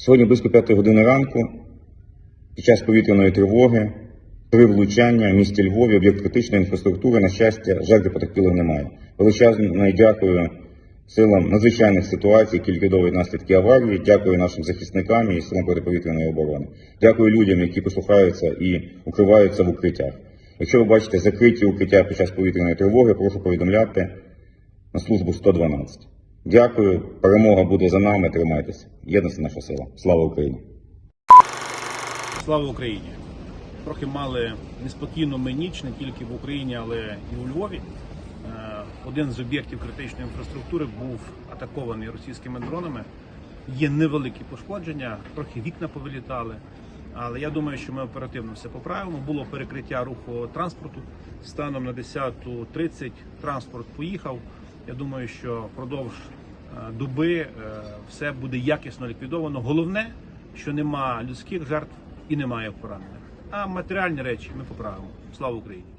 Сьогодні близько п'ятої години ранку, під час повітряної тривоги, три влучання в місті Львові, об'єкт критичної інфраструктури, на щастя, жертв потерпілих немає. Величезне дякую силам надзвичайних ситуацій, які ліквідовують наслідки аварії. Дякую нашим захисникам і силам протиповітряної оборони. Дякую людям, які послухаються і укриваються в укриттях. Якщо ви бачите закриті укриття під час повітряної тривоги, прошу повідомляти на службу 112. Дякую. Перемога буде за нами. Тримайтеся. Єдність наша сила. Слава Україні! Слава Україні! Трохи мали неспокійну ми ніч не тільки в Україні, але і у Львові. Е, Один з об'єктів критичної інфраструктури був атакований російськими дронами. Є невеликі пошкодження, трохи вікна повилітали. Але я думаю, що ми оперативно все поправимо. Було перекриття руху транспорту. Станом на 10.30 транспорт поїхав. Я думаю, що впродовж е, доби е, все буде якісно ліквідовано. Головне, що нема людських жертв і немає поранених. А матеріальні речі ми поправимо. Слава Україні!